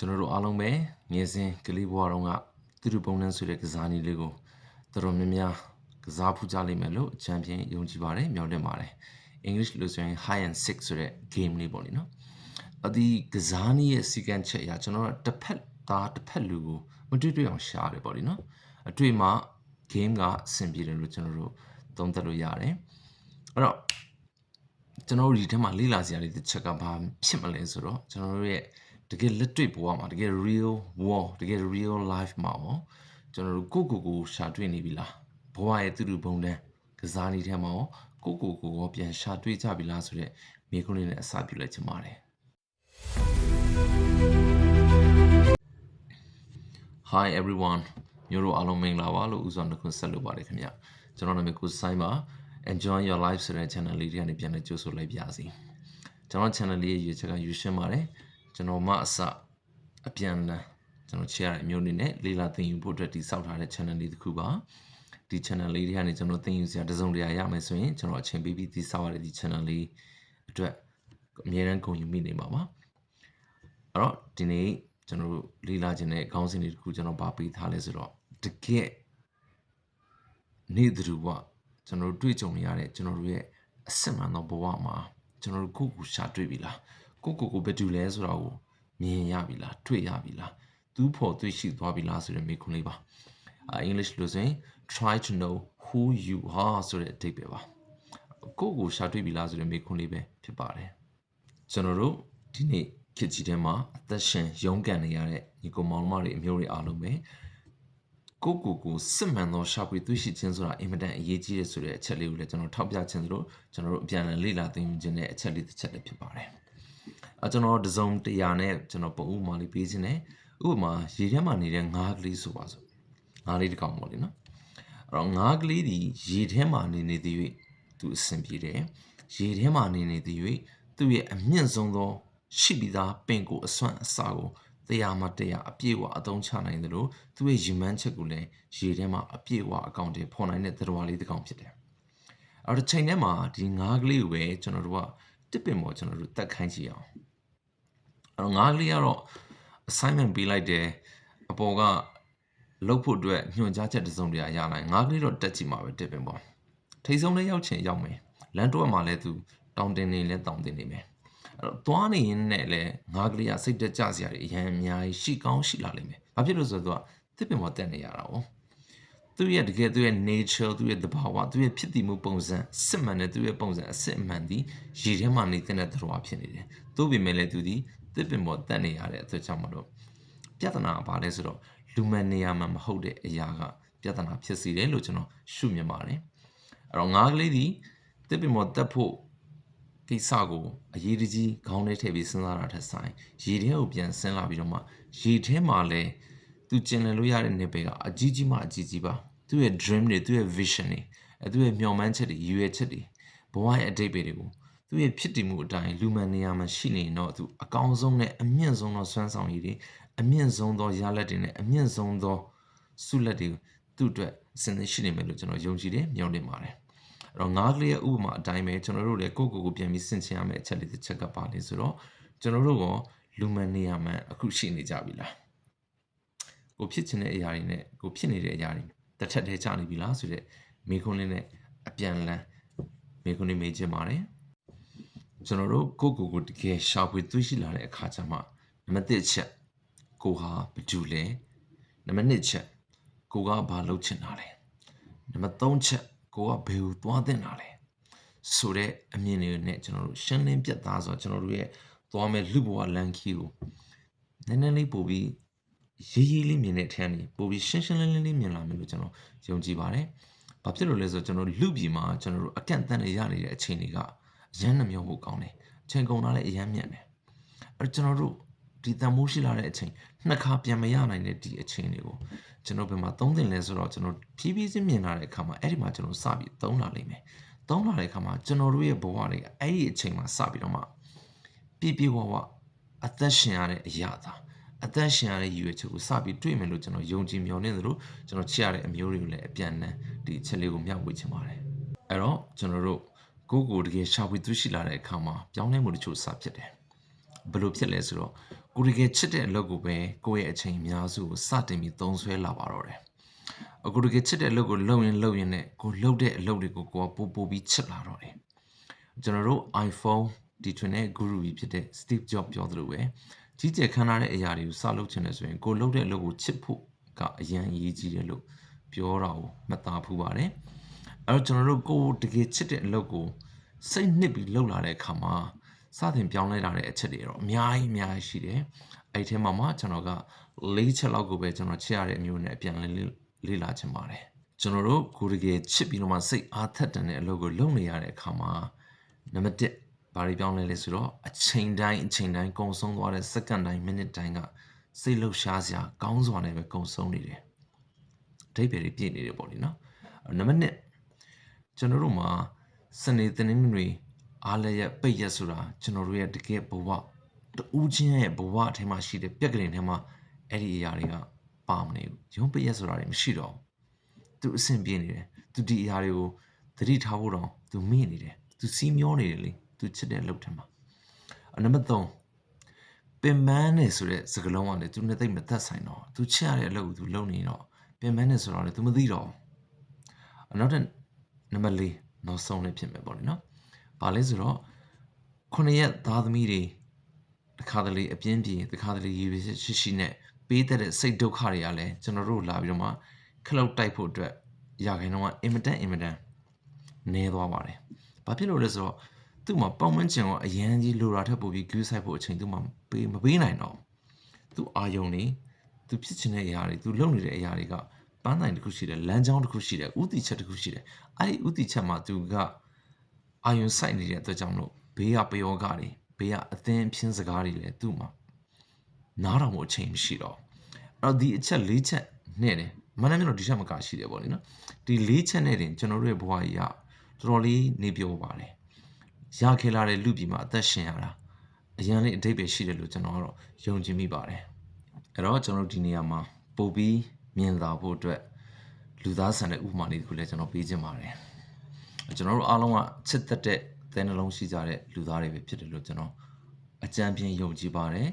ကျွန်တော်တို့အားလုံးပဲငယ်စဉ်ကလေးဘဝတုန်းကသူတို့ပုံနှန်းဆိုတဲ့ကစားနည်းလေးကိုတော်တော်များများကစားဖူးကြလိမ့်မယ်လို့ချန်ပီယံယုံကြည်ပါတယ်မျှော်လင့်ပါတယ် English လို့ဆိုရင် high and sick ဆိုတဲ့ game လေးပေါ့လေနော်အဒီကစားနည်းရဲ့စီကံချက်အရကျွန်တော်တို့တစ်ဖက်သားတစ်ဖက်လူကိုမတွေ့တွေ့အောင်ရှားတယ်ပေါ့လေနော်အတွေ့မှာ game ကအဆင်ပြေတယ်လို့ကျွန်တော်တို့သုံးသပ်လို့ရတယ်အဲ့တော့ကျွန်တော်တို့ဒီထဲမှာလေ့လာစရာလေးတစ်ချက်ကဘာဖြစ်မလဲဆိုတော့ကျွန်တော်တို့ရဲ့ တကယ်လက်တွေ့ဘဝမှာတကယ် real world တကယ် real life မှာပေါ့ကျွန်တော်တို့ကိုယ့်ကိုယ်ကိုရှာတွေ့နေပြီလားဘဝရဲ့သူ့လူပုံတန်းကစားနည်းထဲမှာရောကိုယ့်ကိုယ်ကိုရောပြန်ရှာတွေ့ကြပြီလားဆိုတော့မိခွန်းလေးနဲ့အစပြုလိုက်ချင်ပါတယ် Hi everyone မျိုးတို့အားလုံးမင်္ဂလာပါလို့ဥစွာနှုတ်ဆက်လိုပါတယ်ခင်ဗျကျွန်တော်နာမည်ကိုဆိုင်ပါ Enjoy your life ဆိုတဲ့ channel လေးတွေကနေပြန်လဲကြိုးဆိုလိုက်ပါစီကျွန်တော် channel လေးရဲ့ရည်ချက်ကယူရှင်းပါတယ် ကျွန်တော်မှအစအပြန်လန်းကျွန်တော် share ရတဲ့အမျိုးအနေနဲ့လေးလာသင်ယူဖို့အတွက်ဒီစောက်ထားတဲ့ channel လေးတစ်ခုပါဒီ channel လေးတွေကနေကျွန်တော်သင်ယူစရာတစ်စုံတစ်ရာရမယ်ဆိုရင်ကျွန်တော်အချိန်ပေးပြီးဒီစောက်ရတဲ့ဒီ channel လေးအတွက်အမြဲတမ်းဂုဏ်ယူမိနေပါပါအဲ့တော့ဒီနေ့ကျွန်တော်တို့လေးလာခြင်းတဲ့ခေါင်းစဉ်လေးတစ်ခုကျွန်တော်ပါပေးထားလဲဆိုတော့တကယ်နေသူဘဝကျွန်တော်တို့တွေ့ကြုံနေရတဲ့ကျွန်တော်တို့ရဲ့အစစ်မှန်သောဘဝမှာကျွန်တော်တို့ကိုယ့်ကိုယ်ရှာတွေ့ပြီလား ကိုယ့်ကိုယ်ကိုဘယ်သူလဲဆိုတာကိုမြင်ရပြီလားတွေ့ရပြီလားသူဖို့တွေ့ရှိသွားပြီလားဆိုတဲ့မေးခွန်းလေးပါအင်္ဂလိပ်လို့ဆိုရင် try to know who you are ဆိုတဲ့အဓိပ္ပာယ်ပါကိုယ့်ကိုယ်ရှာတွေ့ပြီလားဆိုတဲ့မေးခွန်းလေးပဲဖြစ်ပါတယ်ကျွန်တော်တို့ဒီနေ့ခေတ်ကြီးထဲမှာအသက်ရှင်ရုန်းကန်နေရတဲ့ညီကောင်မောင်မတွေအမျိုးတွေအားလုံးပဲကိုကိုကိုစစ်မှန်သောရှာဖွေတွေ့ရှိခြင်းဆိုတာအင်မတန်အရေးကြီးတယ်ဆိုတဲ့အချက်လေးကိုလည်းကျွန်တော်ထောက်ပြခြင်းသလိုကျွန်တော်တို့အပြန်အလှန်လေ့လာသင်ယူခြင်းတဲ့အချက်လေးတစ်ချက်လည်းဖြစ်ပါတယ်။ အဲကျွန်တော်ဒဇုံ100နဲ့ကျွန်တော်ပုံဥပမာလေးပေးခြင်းနဲ့ဥပမာရေထဲမှာနေတဲ့ငါးကလေးဆိုပါစို့။ငါးလေးတစ်ကောင်ပေါ့လေနော်။အဲ့တော့ငါးကလေးဒီရေထဲမှာနေနေသည်၍သူအဆင်ပြေတယ်။ရေထဲမှာနေနေသည်၍သူ့ရဲ့အမြင့်ဆုံးသောရှိပြီးသားပင်ကိုအစွမ်းအစာကိုတရားမှတရားအပြည့်အဝအသုံးချနိုင်တယ်လို့သူ့ရဲ့ယူမန်းချက်ကိုလည်းရေထဲမှာအပြည့်အဝအကောင့်တွေဖော်နိုင်တဲ့သတ္တဝါလေးတစ်ကောင်ဖြစ်တယ်။အဲ့တော့ချိန်ထဲမှာဒီငါးကလေးကိုပဲကျွန်တော်တို့ကတစ်ပင်ပေါ်ကျွန်တော်တို့တက်ခိုင်းကြည့်အောင်။ အဲ့တော့ငါးကလေးကတော့ assignment ပေးလိုက်တယ်အပေါ်ကလုတ်ဖို့အတွက်ညွှန်ကြားချက်တစ်စုံတရာရလိုက်ငါးကလေးတော့တက်ကြည့်မှာပဲတစ်ပင်ပေါ်။ထိတ်ဆုံးလေးရောက်ချင်ရောက်မယ်။လမ်းတော့မှလည်းသူတောင်းတင်နေလဲတောင်းတင်နေမယ်။အဲ့တော့သွားနေရင်နဲ့လည်းငါးကလေးကစိတ်တက်ကြစရာတွေအရင်အများကြီးရှိကောင်းရှိလာလိမ့်မယ်။ဘာဖြစ်လို့ဆိုတော့သူကတစ်ပင်ပေါ်တက်နေရတာ哦။သူရဲ့တကယ်သူရဲ့ nature သူရဲ့သဘာဝသူရဲ့ဖြစ်တည်မှုပုံစံစစ်မှန်တဲ့သူရဲ့ပုံစံအစစ်အမှန်ဒီရေထဲမှာနေတဲ့သတ္တဝါဖြစ်နေတယ်။သို့ပေမဲ့လည်းသူဒီ တစ်ပင်ပေါ်တက်နေရတဲ့အတွက်ကြောင့်မလို့ပြဿနာကဘာလဲဆိုတော့လူမှန်နေရာမှာမဟုတ်တဲ့အရာကပြဿနာဖြစ်စေတယ်လို့ကျွန်တော်ရှုမြင်ပါတယ်။အဲ့တော့ငါးကလေးဒီတစ်ပင်ပေါ်တက်ဖို့ကိစ္စကိုအရေးတကြီးခေါင်းထဲထည့်ပြီးစဉ်းစားတာထက်ဆိုင်ရေထဲကိုပြန်ဆင်းလာပြီးတော့မှရေထဲမှာလည်းသူကျင်လည်လို့ရတဲ့နေပေကအကြီးကြီးမှအကြီးကြီးပါသူ့ရဲ့ dream တွေသူ့ရဲ့ vision တွေအဲသူ့ရဲ့မျှော်မှန်းချက်တွေရည်ရွယ်ချက်တွေဘဝရဲ့အတိတ်တွေကို သူ့ရဲ့ဖြစ်တည်မှုအတိုင်းလူမှန်နေရာမှာရှိနေတော့သူအကောင်းဆုံးနဲ့အမြင့်ဆုံးသောစွမ်းဆောင်ရည်တွေအမြင့်ဆုံးသောရလဒ်တွေနဲ့အမြင့်ဆုံးသောဆုလက်တွေသူ့အတွက်အစဉ်သင့်ရှိနေမယ်လို့ကျွန်တော်ယုံကြည်တယ်မျှော်လင့်ပါတယ်အဲ့တော့ငါးကလေးရဲ့ဥပမာအတိုင်းပဲကျွန်တော်တို့လည်းကိုယ့်ကိုယ်ကိုပြန်ပြီးဆင်ခြင်ရမယ့်အချက်လေးတစ်ချက်ကပါလေဆိုတော့ကျွန်တော်တို့ကလူမှန်နေရမှန်အခုရှိနေကြပြီလားကိုဖြစ်ချင်တဲ့အရာတွေနဲ့ကိုဖြစ်နေတဲ့အရာတွေတစ်ထက်တည်းချနေပြီလားဆိုတဲ့မေခွန်းလေးနဲ့အပြန်လန်းမေခွန်းလေးမေးချင်ပါတယ် ကျွန်တော်တို့ကိုယ့်ကိုယ်ကိုတကယ်ရှာဖွေသိရှိလာတဲ့အခါကျမှနံပါတ်1ချက်ကိုဟာဘာတူလဲနံပါတ်2ချက်ကိုကဘာလုပ်ချင်တာလဲနံပါတ်3ချက်ကိုကဘယ်ကိုသွားတင်တာလဲဆိုတဲ့အမြင်တွေနဲ့ကျွန်တော်တို့ရှင်းလင်းပြတ်သားဆိုတော့ကျွန်တော်တို့ရဲ့သွားမဲ့လူဘဝလန်ခီကိုနည်းနည်းလေးပို့ပြီးရေးရေးလေးမြင်တဲ့အထက်နေပို့ပြီးရှင်းရှင်းလင်းလင်းလေးမြင်လာမယ်လို့ကျွန်တော်ယုံကြည်ပါတယ်။ဘာဖြစ်လို့လဲဆိုတော့ကျွန်တော်လူပြည်မှာကျွန်တော်တို့အကန့်အသတ်နဲ့ရနေတဲ့အချိန်တွေကအ ရန်နှမျိုးဖို့ကောင်းတယ်။အချိန်ကုန်တာလည်းအရန်မြတ်တယ်။အဲကျွန်တော်တို့ဒီတန်မိုးရှိလာတဲ့အချိန်နှစ်ခါပြန်မရနိုင်တဲ့ဒီအချိန်တွေကိုကျွန်တော်ဘယ်မှာသုံးသင့်လဲဆိုတော့ကျွန်တော်ဖြည်းဖြည်းချင်းမြင်လာတဲ့အခါမှာအဲ့ဒီမှာကျွန်တော်စပြီးသုံးလာလိမ့်မယ်သုံးလာတဲ့အခါမှာကျွန်တော်တို့ရဲ့ဘဝတွေအဲ့ဒီအချိန်မှာစပြီးတော့မှပြည့်ပြည့်ဝဝအသက်ရှင်ရတဲ့အရာသာအသက်ရှင်ရတဲ့ရည်ရွယ်ချက်ကိုစပြီးတွေ့မယ်လို့ကျွန်တော်ယုံကြည်မျှော်လင့်သလိုကျွန်တော်ချစ်ရတဲ့အမျိုးတွေကိုလည်းအပြန်အလှန်ဒီအချက်လေးကိုမျှဝေချင်ပါတယ်အဲ့တော့ကျွန်တော်တို့ ကိုကိုတကယ်ရှာဖွေသူရှိလာတဲ့အခါမှာပြောင်းလဲမှုတချို့စဖြစ်တယ်ဘယ်လိုဖြစ်လဲဆိုတော့ကိုတကယ်ချစ်တဲ့အလုပ်ကိုပဲကိုယ့်ရဲ့အချိန်အများစုကိုစတင်ပြီးသုံးဆွဲလာပါတော့တယ်အခုတကယ်ချစ်တဲ့အလုပ်ကိုလုပ်ရင်လုပ်ရင်နဲ့ကိုလုပ်တဲ့အလုပ်တွေကိုကိုကပို့ပို့ပြီးချစ်လာတော့တယ်ကျွန်တော်တို့ iPhone ဒီထွင်တဲ့ guru ကြီးဖြစ်တဲ့ Steve Jobs ပြောသလိုပဲကြီးကျယ်ခမ်းနားတဲ့အရာတွေကိုစလုပ်ချင်တယ်ဆိုရင်ကိုလုပ်တဲ့အလုပ်ကိုချစ်ဖို့ကအရန်အရေးကြီးတယ်လို့ပြောတာကိုမှတ်သားဖူးပါတယ်အဲ့ တော့ကျွန်တော်တို့ကိုတကယ်ချစ်တဲ့အလုပ်ကိုစိတ်နှစ်ပြီးလုပ်လာတဲ့အခါမှာစတင်ပြောင်းလဲလာတဲ့အချက်တွေတော့အများကြီးအများကြီးရှိတယ်အဲ့ဒီထဲမှာမှကျွန်တော်က၄ချက်လောက်ကိုပဲကျွန်တော်ချစ်ရတဲ့အမျိုးနဲ့အပြန်လဲလေ့လာချင်ပါတယ်ကျွန်တော်တို့ကိုတကယ်ချစ်ပြီးတော့မှစိတ်အားထက်တန်တဲ့အလုပ်ကိုလုပ်နေရတဲ့အခါမှာနံပါတ်1ဘာတွေပြောင်းလဲလဲဆိုတော့အချိန်တိုင်းအချိန်တိုင်းကုံဆုံးသွားတဲ့စက္ကန့်တိုင်းမိနစ်တိုင်းကစိတ်လှုပ်ရှားစရာကောင်းစွာနဲ့ပဲကုံဆုံးနေတယ်အဓိပ္ပာယ်တွေပြည့်နေတယ်ပေါ့လေနော်အဲ့နံပါတ်2 ကျွန်တော်တို့မှာစနေတနင်္ဂနွေအားလည်းရပိတ်ရက်ဆိုတာကျွန်တော်တို့ရဲ့တကယ်ဘဝတူးချင်းရဲ့ဘဝအထဲမှာရှိတဲ့ပြက်ကလေးထဲမှာအဲ့ဒီအရာတွေကပါမနေဘူးရုံးပိတ်ရက်ဆိုတာတွေမရှိတော့ဘူးသူအဆင်ပြေနေတယ်သူဒီအရာတွေကိုသတိထားဖို့တော့သူမေ့နေတယ်သူစီးမျောနေတယ်လေသူချစ်တဲ့အလုပ်ထဲမှာအနံပါတ်3ပင်မန်းနေဆိုတဲ့စကားလုံးကလည်းသူနဲ့သိပ်မသက်ဆိုင်တော့သူချစ်ရတဲ့အလုပ်ကိုသူလုပ်နေတော့ပင်မန်းနေဆိုတော့လည်းသူမသိတော့ဘူးအနောက်တဲ့ နံပါတ်4နောက်ဆုံးလေးဖြစ်မယ်ပေါ့လေနော်။ဘာလဲဆိုတော့ခုနှစ်ရက်သားသမီးတွေတစ်ခါတလေအပြင်းပြေတစ်ခါတလေရေရှိရှိနဲ့ပေးတဲ့စိတ်ဒုက္ခတွေကလည်းကျွန်တော်တို့လာပြီးတော့မှခလုတ်တိုက်ဖို့အတွက်ရာခိုင်နှုန်းကအင်မတန်အင်မတန်နည်းသွားပါတယ်။ဘာဖြစ်လို့လဲဆိုတော့သူ့မှာပုံမှန်ချင်ကအရန်ကြီးလိုတာထက်ပိုပြီး view site ဖို့အချိန်သူ့မှာပေးမပေးနိုင်တော့။သူအာယုံနေသူဖြစ်ချင်တဲ့အရာတွေသူလုပ်နေတဲ့အရာတွေက ပန်းတိုင်တစ်ခုရှိတယ်လမ်းကြောင်းတစ်ခုရှိတယ်ဥတီချက်တစ်ခုရှိတယ်အဲ့ဒီဥတီချက်မှာသူကအာယုံစိုက်နေတဲ့အတွက်ကြောင့်မလို့ဘေးကပယောဂတွေဘေးကအသင်းဖြင်းစကားတွေလည်းသူ့မှာနားတော်မှုအချိန်မရှိတော့အဲ့တော့ဒီအချက်၄ချက်နဲ့တယ်မနက်မျိုးတော့ဒီချက်မကရှိတယ်ပေါ့လေနော်ဒီ၄ချက်နဲ့တင်ကျွန်တော်တို့ရဲ့ဘဝကြီးကတော်တော်လေးနေပြောပါတယ်ရခဲ့လာတဲ့လူပြည်မှာအသက်ရှင်ရတာအရန်လေးအတိတ်ပဲရှိတယ်လို့ကျွန်တော်ကတော့ယုံကြည်မိပါတယ်အဲ့တော့ကျွန်တော်တို့ဒီနေရာမှာပို့ပြီး မြင်သာဖို့အတွက်လူသားဆန်တဲ့ဥပမာလေးတခုလည်းကျွန်တော်ပေးခြင်းပါတယ်ကျွန်တော်တို့အားလုံးကချစ်သက်တဲ့သဲနှလုံးရှိကြတဲ့လူသားတွေပဲဖြစ်တယ်လို့ကျွန်တော်အကြံပြင်းယုံကြည်ပါတယ်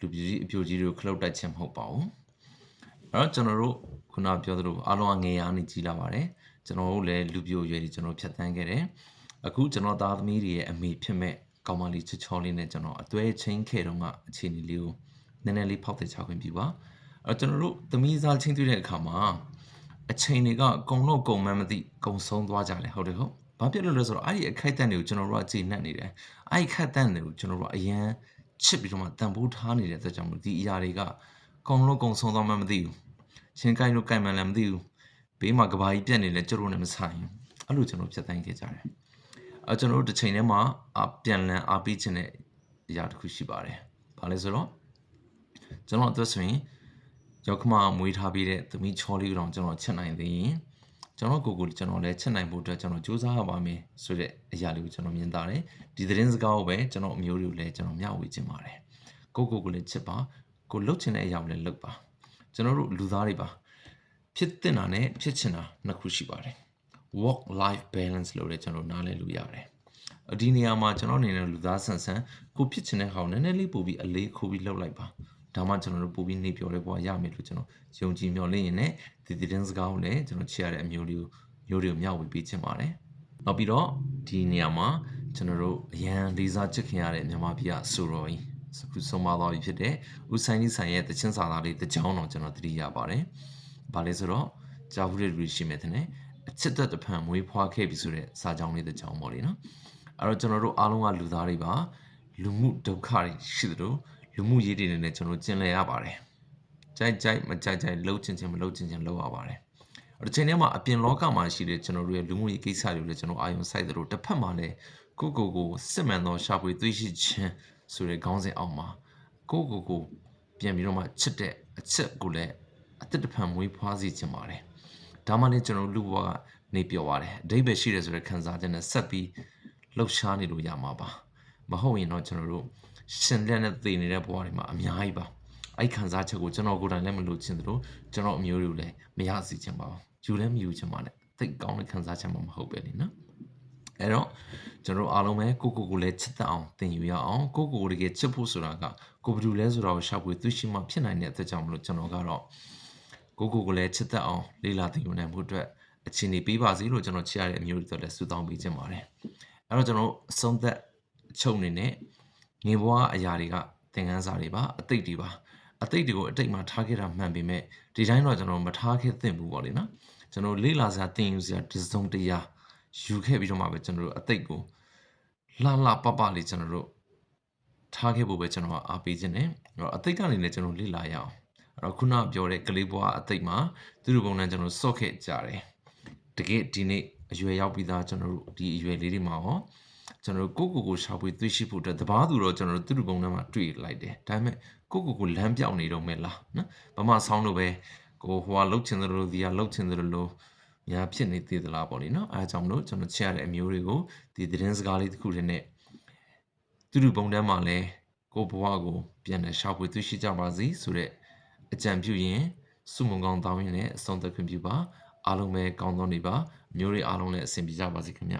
လူပြည်ကြီးအပြိုကြီးတွေကိုခလုတ်တိုက်ခြင်းမဟုတ်ပါဘူးအဲ့တော့ကျွန်တော်တို့ခုနပြောသလိုအားလုံးကငယ်ရနေကြီးလာပါတယ်ကျွန်တော်တို့လည်းလူပြိုရွယ်တွေကျွန်တော်ဖြတ်သန်းခဲ့တယ်အခုကျွန်တော်သားသမီးတွေရဲ့အမေဖြစ်မဲ့ကောင်မလေးချစ်ချောလေးနဲ့ကျွန်တော်အသွဲချင်းခဲ့တုန်းကအခြေအနေလေးကိုနည်းနည်းလေးဖောက်တဲ့ချခွင့်ပြုပါ အဲ့ကျွန်တော်တို့သမီးစားချင်းတွေ့တဲ့အခါမှာအချိန်တွေကကုံလို့ကုံမှန်းမသိကုံဆုံးသွားကြတယ်ဟုတ်တယ်ဟုတ်ဘာဖြစ်လို့လဲဆိုတော့အဲ့ဒီအခိုက်အတန့်တွေကိုကျွန်တော်တို့ကကြည်နှက်နေတယ်အဲ့ဒီခိုက်အတန့်တွေကိုကျွန်တော်တို့ကအရန်ချစ်ပြီးတော့မှတန်ဖိုးထားနေတဲ့အတွက်ကြောင့်မို့ဒီအရာတွေကကုံလို့ကုံဆုံးသွားမှမသိဘူးရှင်ကိုင်းလို့ကိုင်းမှလည်းမသိဘူးဘေးမှာကဘာကြီးပြက်နေလဲကျတို့နဲ့မဆိုင်ဘူးအဲ့လိုကျွန်တော်ဖြတ်တိုင်းခဲ့ကြတယ်အဲကျွန်တော်တို့တစ်ချိန်ထဲမှာအပြန်လန်အားပေးခြင်းတဲ့အရာတစ်ခုရှိပါတယ်ဘာလဲဆိုတော့ကျွန်တော်အတွက်ဆိုရင် ရောက်ခမမွေးထားပြီးတဲ့သမီးချောလေးကောင်ကျွန်တော်ချက်နိုင်သေးရင်ကျွန်တော်ကိုကိုကျွန်တော်လည်းချက်နိုင်ဖို့အတွက်ကျွန်တော်စူးစမ်းရပါမယ်ဆိုတဲ့အရာလေးကိုကျွန်တော်မြင်တာတယ်ဒီသတင်းစကားကိုပဲကျွန်တော်အမျိုးတွေကိုလည်းကျွန်တော်မျှဝေခြင်းပါတယ်ကိုကိုကိုလည်းချက်ပါကိုလှုပ်ချင်တဲ့အရာကိုလည်းလှုပ်ပါကျွန်တော်တို့လူသားတွေပါဖြစ်တင်တာနဲ့ဖြစ်ချင်တာနှစ်ခုရှိပါတယ် work life balance လို့လည်းကျွန်တော်နားလည်လို့ရတယ်ဒီနေရာမှာကျွန်တော်အနေနဲ့လူသားဆန်ဆန်ကိုဖြစ်ချင်တဲ့ဟာကိုနည်းနည်းလေးပို့ပြီးအလေးခိုးပြီးလှုပ်လိုက်ပါ ဒါမှကျွန်တော်တို့ပို့ပြီးနေပြောတဲ့ဘဝရမယ်လို့ကျွန်တော်ယုံကြည်မျှော်လင့်ရင်လည်းဒီသတင်းစကားကိုလည်းကျွန်တော်ချရတဲ့အမျိုးလေးကိုမျိုးတွေကိုမျှဝေပေးချင်ပါတယ်။နောက်ပြီးတော့ဒီနေရာမှာကျွန်တော်တို့အရန်လေးစားချစ်ခင်ရတဲ့မြန်မာပြည်ကဆိုတော်ကြီးအခုဆုံးမသွားပြီဖြစ်တဲ့ဦးဆိုင်ကြီးဆိုင်ရဲ့တချင်းစာသားလေးတကြောင်တော့ကျွန်တော်သတိရပါတယ်။ဘာလဲဆိုတော့ကြာဘူးတဲ့လူရှိမယ်တဲ့။အချစ်သက်တဖန်မွေးဖွားခဲ့ပြီဆိုတဲ့စာကြောင်းလေးတကြောင်ပေါ့လေနော်။အဲ့တော့ကျွန်တော်တို့အားလုံးကလူသားတွေပါလူမှုဒုက္ခတွေရှိသလို လူမှုရေးတွေနဲ့ကျွန်တော်ကျင်လည်ရပါတယ်ကြိုက်ကြိုက်မကြိုက်ကြိုက်လှုပ်ချင်ချင်မလှုပ်ချင်ချင်လှုပ်ရပါတယ်အဲ့ဒီချိန်ထဲမှာအပြင်လောကမှာရှိတဲ့ကျွန်တော်တို့ရဲ့လူမှုရေးကိစ္စတွေကိုလည်းကျွန်တော်အာရုံစိုက်သလိုတစ်ဖက်မှာလည်းကိုကိုကိုစစ်မှန်သောရှာဖွေသိရှိခြင်းဆိုတဲ့ခေါင်းစဉ်အောက်မှာကိုကိုကိုပြန်ပြီးတော့မှချစ်တဲ့အချက်ကိုလည်းအသက်တစ်ဖန်မွေးဖွားစေခြင်းပါတယ်ဒါမှလည်းကျွန်တော်လူဘဝကနေပြောပါတယ်အဓိပ္ပာယ်ရှိတယ်ဆိုတဲ့ခံစားချက်နဲ့ဆက်ပြီးလှုပ်ရှားနေလို့ရမှာပါမဟုတ်ရင်တော့ကျွန်တော်တို့ ရှင်လက်နဲ့သေနေတဲ့ဘဝတွေမှာအများကြီးပါအဲ့ခံစားချက်ကိုကျွန်တော်ကိုယ်တိုင်လည်းမလို့ချင်သလိုကျွန်တော်အမျိုးတွေကိုလည်းမရစေချင်ပါဘူးယူလည်းမယူချင်ပါနဲ့သိကောင်းတဲ့ခံစားချက်မှမဟုတ်ပဲလေနော်အဲ့တော့ကျွန်တော်တို့အားလုံးပဲကိုကိုကိုလည်းချစ်တတ်အောင်သင်ယူရအောင်ကိုကိုကိုတကယ်ချစ်ဖို့ဆိုတာကကိုဘယ်သူလဲဆိုတာကိုရှာဖွေသိရှိမှဖြစ်နိုင်တဲ့အတွက်ကြောင့်မလို့ကျွန်တော်ကတော့ကိုကိုကိုလည်းချစ်တတ်အောင်လေ့လာသင်ယူနိုင်မှုအတွက်အချိန်ကြီးပေးပါစေလို့ကျွန်တော်ချစ်ရတဲ့အမျိုးတွေအတွက်လည်းဆုတောင်းပေးခြင်းပါတယ်အဲ့တော့ကျွန်တော်တို့အဆုံးသက်အချုပ်အနေနဲ့ ငင်ဘွားအရာတွေကသင်ခန်းစာတွေပါအသိတွေပါအသိတွေကိုအတိတ်မှာထားခဲ့တာမှန်ပေမဲ့ဒီတိုင်းတော့ကျွန်တော်မထားခဲ့သင့်ဘူးပေါ့လေနော်ကျွန်တော်လေ့လာစရာသင်ယူစရာဒီစုံတရားယူခဲ့ပြီးတော့မှပဲကျွန်တော်တို့အသိကိုလှလှပပလေးကျွန်တော်တို့ထားခဲ့ဖို့ပဲကျွန်တော်ကအားပေးခြင်းနဲ့အဲ့တော့အသိကနေလည်းကျွန်တော်လေ့လာရအောင်အဲ့တော့ခုနပြောတဲ့ကလေးဘွားအသိမှာသူတို့ပုံနဲ့ကျွန်တော်စော့ခဲ့ကြတယ်တကယ်ဒီနေ့အရွယ်ရောက်ပြီးသားကျွန်တော်တို့ဒီအရွယ်လေးတွေမှာရော ကျွန်တော်တို့ကိုကိုကိုရှာဖွေသိရှိဖို့အတွက်တပားသူတော့ကျွန်တော်တို့သူတို့ပုံထဲမှာတွေ့လိုက်တယ်ဒါပေမဲ့ကိုကိုကိုလမ်းပြောင်းနေတော့မဲ့လားနော်ဗမာဆောင်းလို့ပဲကိုဟိုကလှုပ်ချင်တယ်လို့ဒီကလှုပ်ချင်တယ်လို့ညာဖြစ်နေသေးသလားပေါ့လေနော်အဲအကြောင်းမလို့ကျွန်တော်ချစ်ရတဲ့အမျိုးတွေကိုဒီသတင်းစကားလေးတစ်ခုတည်းနဲ့သူတို့ပုံထဲမှာလဲကိုဘဝကိုပြန်လဲရှာဖွေသိရှိကြပါစေဆိုတဲ့အကြံပြုရင်စုမုံကောင်းတောင်းရင်လည်းအဆုံးသတ်ခွင့်ပြုပါအားလုံးပဲကောင်းသောနေပါမျိုးတွေအားလုံးလည်းအဆင်ပြေကြပါစေခင်ဗျ